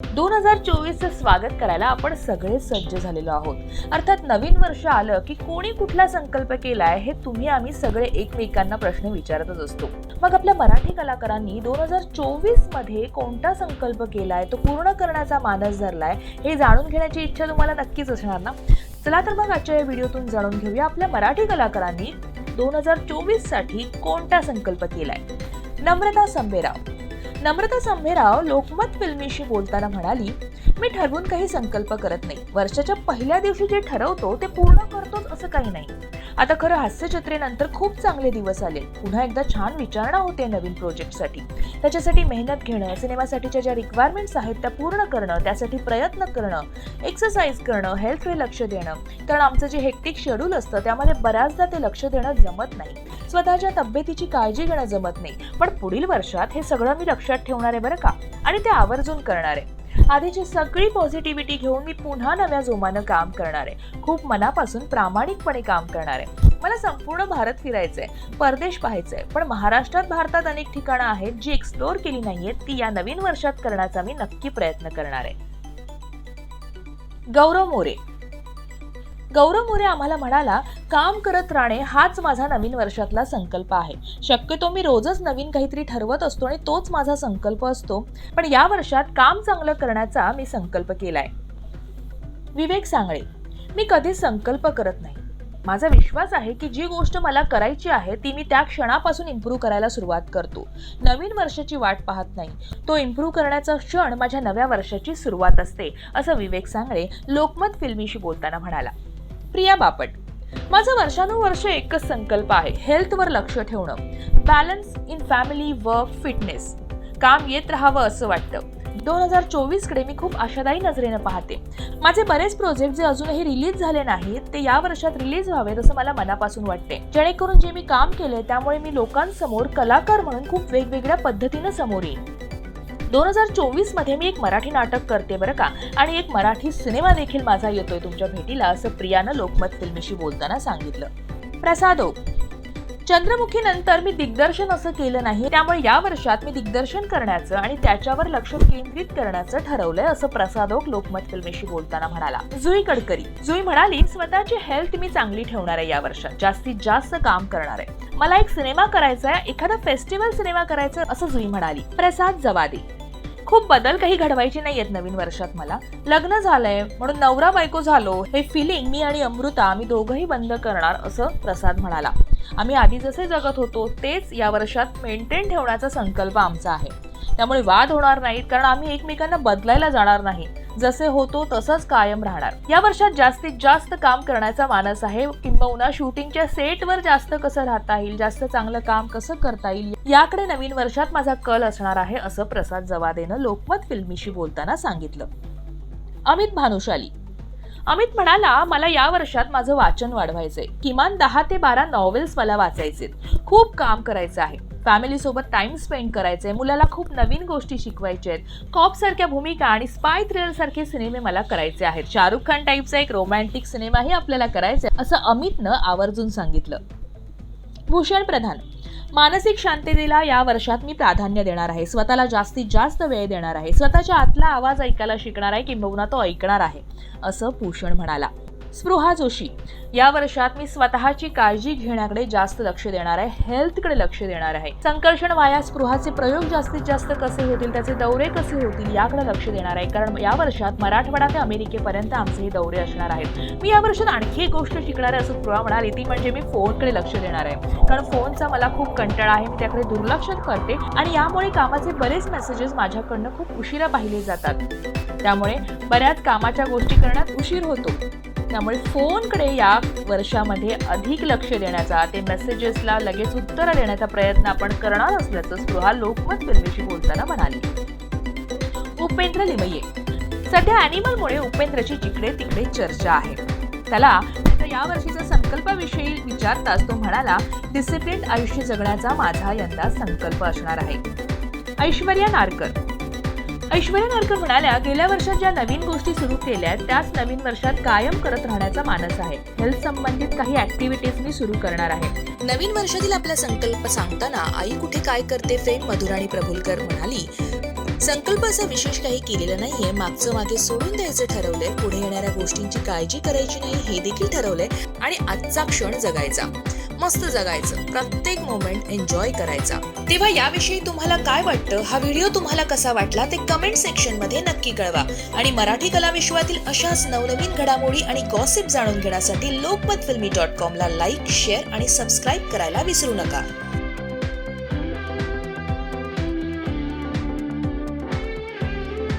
दोन हजार चोवीसचं स्वागत करायला आपण सगळे सज्ज झालेलो आहोत. अर्थात नवीन वर्ष आलं की कोणी कुठला संकल्प केलाय हे तुम्ही आम्ही सगळे एकमेकांना प्रश्न विचारतच असतो. मग आपल्या मराठी कलाकारांनी दोन हजार चोवीसमध्ये कोणता संकल्प केलाय तो पूर्ण करण्याचा मानस धरलाय हे जाणून घेण्याची इच्छा तुम्हाला नक्कीच असणार ना? चला तर मग आजच्या या व्हिडिओतून जाणून घेऊया आपल्या मराठी कलाकारांनी दोन हजार चोवीससाठी कोणता संकल्प केलाय. नम्रता संभेराव नम्रता संभेराव लोकमत फिल्मीशी बोलताना म्हणाली मी ठरवून काही संकल्प करत नाही. वर्षाच्या पहिल्या दिवशी जे ठरवतो ते पूर्ण करतोच असं काही नाही. आता खरं हास्यचत्रेनंतर खूप चांगले दिवस आले. पुन्हा एकदा छान विचारणा होते नवीन प्रोजेक्टसाठी. त्याच्यासाठी मेहनत घेणं सिनेमासाठीच्या ज्या रिक्वायरमेंट्स आहेत त्या पूर्ण करणं त्यासाठी प्रयत्न करणं एक्सरसाइज करणं हेल्थकडे लक्ष देणं. कारण आमचं जे हेक्टिक शेड्यूल असतं त्यामध्ये बऱ्याचदा ते लक्ष देणं जमत नाही. स्वतःच्या तब्येतीची काळजी घेणं जमत नाही. पण पुढील वर्षात हे सगळं मी लक्षात ठेवणार आहे बरं का? आणि ते आवर्जून करणार आहे. आधीची सगळी पॉझिटिव्हिटी घेऊन मी पुन्हा नव्या जोमानं काम करणार. आहे खूप मनापासून प्रामाणिकपणे काम करणार. आहे मला संपूर्ण भारत फिरायचंय परदेश पाहायचंय पण महाराष्ट्रात भारतात अनेक ठिकाणं आहेत जी एक्सप्लोअर केली नाहीयेत ती या नवीन वर्षात करण्याचा मी नक्की प्रयत्न करणार. आहे गौरव मोरे गौरव मोरे आम्हाला म्हणाला काम करत राहणे हाच माझा नवीन वर्षातला संकल्प आहे. शक्यतो मी रोजच नवीन काहीतरी ठरवत असतो आणि तोच माझा संकल्प असतो. पण या वर्षात काम चांगलं करण्याचा मी संकल्प केलाय. विवेक सांगळे मी कधी संकल्प करत नाही. माझा विश्वास आहे की जी गोष्ट मला करायची आहे ती मी त्या क्षणापासून इम्प्रूव्ह करायला सुरुवात करतो. नवीन वर्षाची वाट पाहत नाही. तो इम्प्रूव्ह करण्याचा क्षण माझ्या नव्या वर्षाची सुरुवात असते असं विवेक सांगळे लोकमत फिल्मीशी बोलताना म्हणाला. प्रिया बापट. माझं वर्षानुवर्ष एकच संकल्प आहे हेल्थवर लक्ष ठेवणं. Balance in family work fitness काम येत राहावं असं वाटतं. दोन हजार चोवीसकडे मी खूप आशादायी नजरेनं पाहते. माझे बरेच प्रोजेक्ट जे अजूनही रिलीज झाले नाहीत ते या वर्षात रिलीज व्हावेत असं मला मनापासून वाटते. जेणेकरून जे मी काम केलंय त्यामुळे मी लोकांसमोर कलाकार म्हणून खूप वेगवेगळ्या पद्धतीनं समोर येईन. दोन हजार चोवीसमध्ये मी एक मराठी नाटक करते बरं का. आणि एक मराठी सिनेमा देखील माझा येतोय तुमच्या भेटीला असं प्रियानं लोकमत फिल्मीशी बोलताना सांगितलं. प्रसादो चंद्रमुखी नंतर मी दिग्दर्शन असं केलं नाही त्यामुळे या वर्षात मी दिग्दर्शन करण्याचं आणि त्याच्यावर लक्ष केंद्रित करण्याचं ठरवलंय असं प्रसादोक लोकमत फिल्मेशी बोलताना म्हणाला. जुई कडकरी जुई म्हणाली स्वतःची हेल्थ मी चांगली ठेवणार आहे या वर्षात जास्तीत जास्त काम करणार आहे. मला एक सिनेमा करायचा आहे एखादा फेस्टिवल सिनेमा करायचा असं जुई म्हणाली. प्रसाद जवादी खूप बदल काही घडवायचे आहेत नवीन वर्षात मला. लग्न झालंय म्हणून नवरा बायको झालो हे फिलिंग मी आणि अमृता आम्ही दोघंही बंद करणार असं प्रसाद म्हणाला. आम्ही आधी जसे जगत होतो तेच या वर्षात मेंटेन ठेवण्याचा संकल्प आमचा आहे. त्यामुळे वाद होणार नाहीत कारण आम्ही एकमेकांना बदलायला जाणार नाही. जसे होतो तसंच कायम राहणार. या वर्षात जास्तीत जास्त काम करण्याचा मानस आहे. किंबहुना शूटिंगच्या सेटवर जास्त कसं राहता येईल जास्त चांगलं काम कसं करता येईल याकडे नवीन वर्षात माझा कल असणार आहे असं प्रसाद जवादेनं लोकमत फिल्मीशी बोलताना सांगितलं. अमित भानुशाली. अमित म्हणाला मला या वर्षात माझं वाचन वाढवायचंय. किमान दहा ते बारा नॉवेल्स मला वाचायचे खूप काम करायचं आहे. फॅमिलीसोबत टाईम टाइम स्पेंड करायचंय. मुलाला खूप नवीन गोष्टी शिकवायच्या आहेत. कॉप सारख्या भूमिका आणि स्पाय थ्रिलर सारखे सिनेमे मला करायचे आहेत. शाहरुख खान टाईपचा एक रोमॅन्टिक सिनेमाही आपल्याला करायचा आहे असं अमितनं आवर्जून सांगितलं. भूषण प्रधान मानसिक शांततेला या वर्षात मी प्राधान्य देणार आहे. स्वतःला जास्तीत जास्त वेळ देणार आहे. स्वतःच्या आतला आवाज ऐकायला शिकणार आहे किंबहुना तो ऐकणार आहे असं भूषण म्हणाला. स्पृहा जोशी. या वर्षात मी स्वतःची काळजी घेण्याकडे जास्त लक्ष देणार आहे. हेल्थकडे लक्ष देणार आहे. संकर्षण वाया स्पृहाचे प्रयोग जास्तीत जास्त कसे होतील त्याचे दौरे कसे होतील याकडे लक्ष देणार आहे. कारण या वर्षात मराठवाडा ते अमेरिकेपर्यंत आमचे हे दौरे असणार आहेत. मी या वर्षात आणखी एक गोष्ट शिकणार आहे असं स्पृहा म्हणाली. ती म्हणजे मी फोनकडे लक्ष देणार आहे. कारण फोनचा मला खूप कंटाळा आहे. मी त्याकडे दुर्लक्ष करते आणि यामुळे कामाचे बरेच मेसेजेस माझ्याकडनं खूप उशिरा पाहिले जातात. त्यामुळे बऱ्याच कामाच्या गोष्टी करण्यात उशीर होतो. त्यामुळे फोनकडे या वर्षामध्ये अधिक लक्ष देण्याचा ते मेसेजेसला लगेच उत्तरं देण्याचा प्रयत्न आपण करणार असल्याचं स्पृहा लोकमत फिल्मीशी बोलताना म्हणाली. उपेंद्र लिमये. सध्या अॅनिमलमुळे उपेंद्रची जिकडे तिकडे चर्चा आहे. त्याला यावर्षीचा या वर्षीचा संकल्पाविषयी विचारताच तो म्हणाला डिसिप्लिन आयुष्य जगण्याचा माझा यंदा संकल्प असणार आहे. ऐश्वर्या नारकर. ऐश्वर्या नारकर म्हणाल्या गेल्या वर्षात ज्या नवीन गोष्टी सुरू केल्या आहेत, त्याच नवीन वर्षात कायम करत राहण्याचा मानस आहे. हेल्थ संबंधित काही ऍक्टिव्हिटीज मी सुरू करणार आहे. नवीन वर्षातील आपला संकल्प सांगताना आई कुठे काय करते फ्रेंड मधुराणी प्रभुलकर म्हणाली संकल्प असा विशेष काही केलेलं नाहीये मागचं मागे सोडून द्यायचं ठरवलंय पुढे येणाऱ्या गोष्टींची काळजी करायची नाही हे देखील ठरवलंय आणि आजचा क्षण जगायचा. मस्त जगायचं. प्रत्येक मोमेंट एन्जॉय करायचा. तेव्हा याविषयी तुम्हाला काय वाटतं? हा व्हिडिओ तुम्हाला कसा वाटला? ते कमेंट सेक्शनमध्ये नक्की कळवा. आणि मराठी कला विश्वातील अशाच नवनवीन घडामोडी आणि गॉसिप जाणून घेण्यासाठी लोकमत फिल्मी डॉट कॉमला लाईक शेअर आणि सबस्क्राईब करायला विसरू नका.